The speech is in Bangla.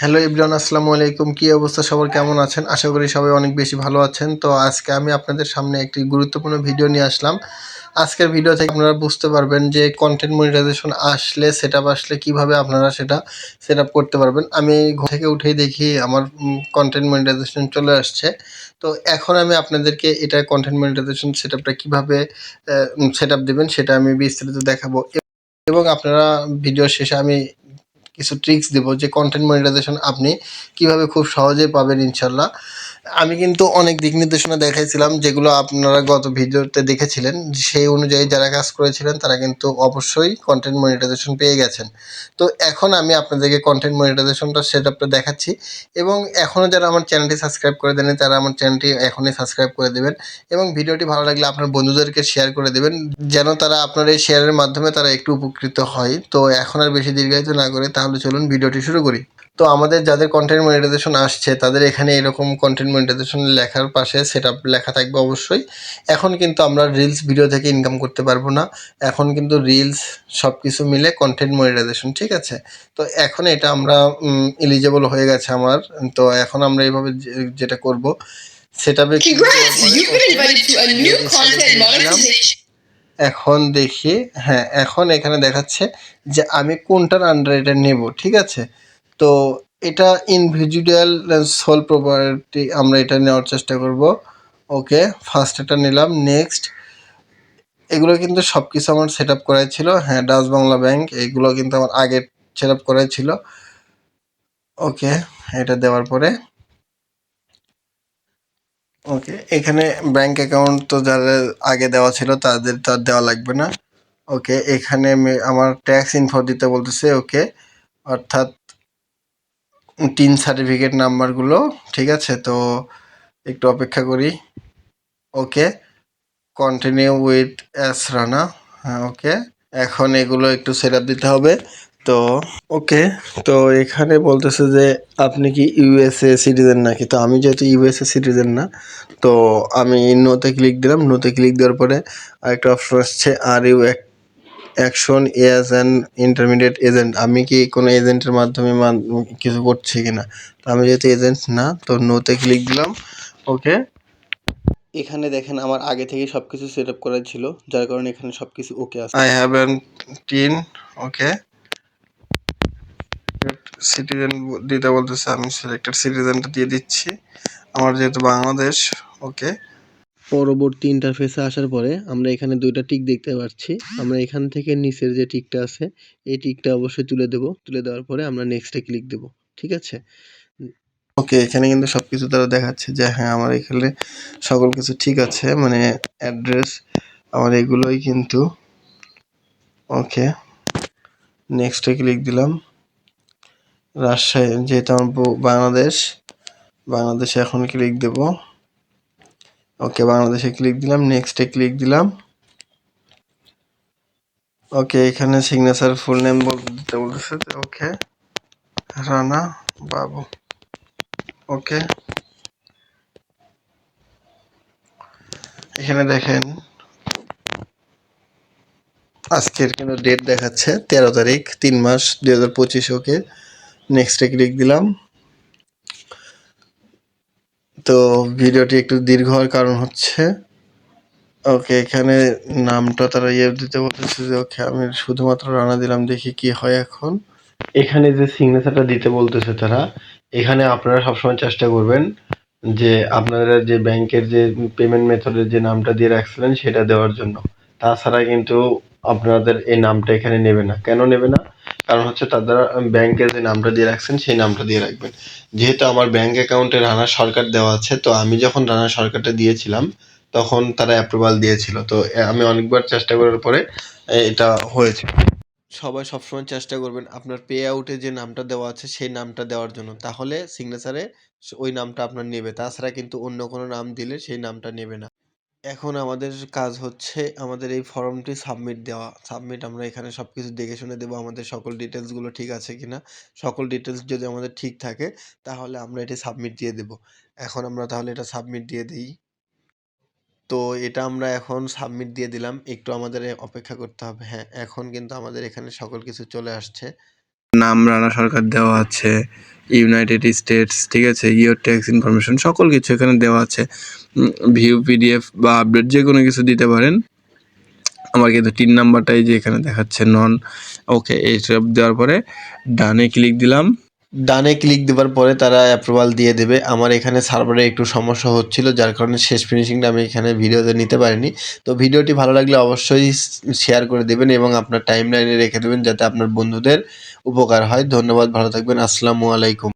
হ্যালো ইবরান, আসসালামু আলাইকুম। কী অবস্থা? সবার কেমন আছেন? আশা করি সবাই অনেক বেশি ভালো আছেন। তো আজকে আমি আপনাদের সামনে একটি গুরুত্বপূর্ণ ভিডিও নিয়ে আসলাম। আজকের ভিডিও থেকে আপনারা বুঝতে পারবেন যে কন্টেন্ট মনিটাইজেশন আসলে সেট আসলে, কীভাবে আপনারা সেটা সেট করতে পারবেন। আমি ঘর থেকে উঠেই দেখি আমার কন্টেন্ট মনিটাইজেশন চলে আসছে। তো এখন আমি আপনাদেরকে এটা কন্টেন্ট মনিটাইজেশন সেট আপটা কীভাবে সেট আপ দেবেন সেটা আমি বিস্তারিত দেখাবো। এবং আপনারা ভিডিও শেষে আমি কিছু ট্রিক্স দেবো যে কন্টেন্ট মনিটাইজেশন আপনি কীভাবে খুব সহজে পাবেন ইনশাল্লাহ। আমি কিন্তু অনেক দিক নির্দেশনা দেখাইছিলাম, যেগুলো আপনারা গত ভিডিওতে দেখেছিলেন। সেই অনুযায়ী যারা কাজ করেছিলেন, তারা কিন্তু অবশ্যই কন্টেন্ট মনিটাইজেশন পেয়ে গেছেন। তো এখন আমি আপনাদেরকে কন্টেন্ট মনিটাইজেশনটা সেট আপটা দেখাচ্ছি। এবং এখনও যারা আমার চ্যানেলটি সাবস্ক্রাইব করে দেন তারা আমার চ্যানেলটি এখনই সাবস্ক্রাইব করে দেবেন। এবং ভিডিওটি ভালো লাগলে আপনার বন্ধুদেরকে শেয়ার করে দেবেন, যেন তারা আপনার এই শেয়ারের মাধ্যমে তারা একটু উপকৃত হয়। তো এখন আর বেশি দীর্ঘায়িত না করে তাহলে চলুন ভিডিওটি শুরু করি। তো আমাদের যাদের কন্টেন্ট মনিটাইজেশন আসছে তাদের এখানে এরকম কন্টেন্ট মনিটাইজেশন লেখার পাশে সেট লেখা থাকবে অবশ্যই। এখন কিন্তু আমরা রিলস ভিডিও থেকে ইনকাম করতে পারব না। এখন কিন্তু রিলস সব কিছু মিলে কন্টেন্ট মনিটাইজেশন ঠিক আছে? তো এখন এটা আমরা এলিজেবল হয়ে গেছে আমার। তো এখন আমরা এইভাবে যেটা করব সেটা. এখন দেখি হ্যাঁ এখন এখানে দেখাচ্ছে যে আমি কোনটার আন্ডার এটা নেব ঠিক আছে? তো এটা ইনভিজুয়াল সোল প্রপার্টি আমরা এটা নেওয়ার চেষ্টা করব। ওকে ফার্স্ট এটা নিলাম নেক্সট এগুলো কিন্তু সব কিছু আমার সেট আপ করাই ছিল। হ্যাঁ ডাচ বাংলা ব্যাংক এগুলো কিন্তু আমার আগে সেট আপ করাই ছিল। ওকে এটা দেওয়ার পরে। ওকে এখানে ব্যাংক অ্যাকাউন্ট তো যাদের আগে দেওয়া ছিল তাদের তো দেওয়া লাগবে না। ওকে এখানে আমার ট্যাক্স ইনফো দিতে বলতেছে। ওকে অর্থাৎ টিন সার্টিফিকেট নাম্বারগুলো ঠিক আছে? তো একটু অপেক্ষা করি। Okay. Continue with as Rana হ্যাঁ ওকে। এখন এগুলো একটু সেট দিতে হবে। তো, ওকে। তো এখানে বলতেছে যে, আপনি কি ইউএসএ সিটিজেন নাকি? তো আমি যেহেতু ইউএসএ সিটিজেন না, তো আমি নোতে ক্লিক দিলাম। নোতে ক্লিক দেওয়ার পরে আরেকটা অপশন আসছে are you action as an intermediate agent আমি কি কোনো এজেন্টের মাধ্যমে কিছু করছি কি না তো আমি যেহেতু এজেন্ট না, তো নোতে ক্লিক দিলাম ওকে এখানে দেখেন আমার আগে থেকে সব কিছু সেট আপ করা ছিল, যার কারণে এখানে সব কিছু ওকে আছে। I have an TIN okay citizen দিতে বলতেছে, আমি সিলেক্টেড সিটিজেনটা দিয়ে দিচ্ছি। আমার যেহেতু বাংলাদেশ ওকে পরবর্তী ইন্টারফেসে আসার পরে আমরা এখানে দুইটা টিক দেখতে পাচ্ছি। আমরা এখান থেকে নিচের যে টিকটা আছে, এই টিকটা অবশ্যই তুলে দেব। তুলে দেওয়ার পরে আমরা নেক্সটে ক্লিক দেব। ঠিক আছে? ওকে এখানে কিন্তু সব কিছু তারা দেখাচ্ছে যে হ্যাঁ আমার এখানে সকল কিছু ঠিক আছে মানে অ্যাড্রেস আমার এগুলোই কিন্তু ওকে নেক্সটে ক্লিক দিলাম। রাজশাহী, যেহেতু আমার বাংলাদেশ, বাংলাদেশে এখন ক্লিক দেব। ওকে বাংলাদেশে ক্লিক দিলাম নেক্সটে ক্লিক দিলাম। ওকে এখানে সিগনেচার ফুল নেম বলতে বলতেছে ওকে রানা বাবু। ওকে এখানে দেখেন, আজকের কিন্তু ডেট দেখাচ্ছে তেরো তারিখ, তিন মাস, দুই হাজার পঁচিশ ওকে নেক্সটে ক্লিক দিলাম। তো ভিডিওটি একটু দীর্ঘ হওয়ার কারণ হচ্ছে, ওকে, এখানে নামটা তারা ইয়ে দিতে বলতেছে যে, ওকে, আমি শুধুমাত্র রানা দিলাম, দেখি কি হয় এখন। এখানে যে সিগনেচারটা দিতে বলতেছে তারা, এখানে আপনারা সবসময় চেষ্টা করবেন যে আপনারা যে ব্যাংকের যে পেমেন্ট মেথডের যে নামটা দিয়ে রাখছিলেন, সেটা দেওয়ার জন্য। তাছাড়া কিন্তু আপনাদের এই নামটা এখানে নেবে না। কেন নেবে না? কারণ হচ্ছে তাদের ব্যাংকের যে নামটা দিয়ে রাখছেন, সেই নামটা দিয়ে রাখবেন। যেহেতু আমার ব্যাংক অ্যাকাউন্টে রানা সরকার দেওয়া আছে, তো আমি যখন রানা সরকারটা দিয়েছিলাম, তখন তারা অ্যাপ্রুভাল দিয়েছিল। তো আমি অনেকবার চেষ্টা করার পরে এটা হয়েছে। সবাই সবসময় চেষ্টা করবেন আপনার পে আউটে যে নামটা দেওয়া আছে, সেই নামটা দেওয়ার জন্য। তাহলে সিগনেচারে ওই নামটা আপনার নেবে। তাছাড়া কিন্তু অন্য কোনো নাম দিলে সেই নামটা নেবে না। এখন আমাদের কাজ হচ্ছে আমাদের এই ফর্মটি সাবমিট দেওয়া। সাবমিট আমরা এখানে সব কিছু দেখে শুনে দেবো আমাদের সকল ডিটেলসগুলো ঠিক আছে কিনা। সকল ডিটেলস যদি আমাদের ঠিক থাকে, তাহলে আমরা এটি সাবমিট দিয়ে দেব। এখন আমরা তাহলে এটা সাবমিট দিয়ে দিই। তো এটা আমরা এখন সাবমিট দিয়ে দিলাম। একটু আমাদের অপেক্ষা করতে হবে। হ্যাঁ এখন কিন্তু আমাদের এখানে সকল কিছু চলে আসছে। নাম রানা সরকার দেওয়া আছে ইউনাইটেড স্টেটস ঠিক আছে ইয়োর ট্যাক্স ইনফরমেশন সকল কিছু এখানে দেওয়া আছে। ভিউ পিডিএফ বা আপডেট যে কোনো কিছু দিতে পারেন। আমার কিন্তু তিন নাম্বারটাই যে এখানে দেখাচ্ছে নন ওকে এইসব দেওয়ার পরে ডানে ক্লিক দিলাম। ডানে ক্লিক দেওয়ার পরে তারা অ্যাপ্রুভাল দিয়ে দেবে। আমার এখানে সার্ভারে একটু সমস্যা হচ্ছিল, যার কারণে শেষ ফিনিশিংটা আমি এখানে ভিডিওতে নিতে পারিনি। তো ভিডিওটি ভালো লাগলে অবশ্যই শেয়ার করে দেবেন এবং আপনার টাইম লাইনে রেখে দেবেন যাতে আপনার বন্ধুদের উপকার হয়। ধন্যবাদ, ভালো থাকবেন। আসসালামু আলাইকুম।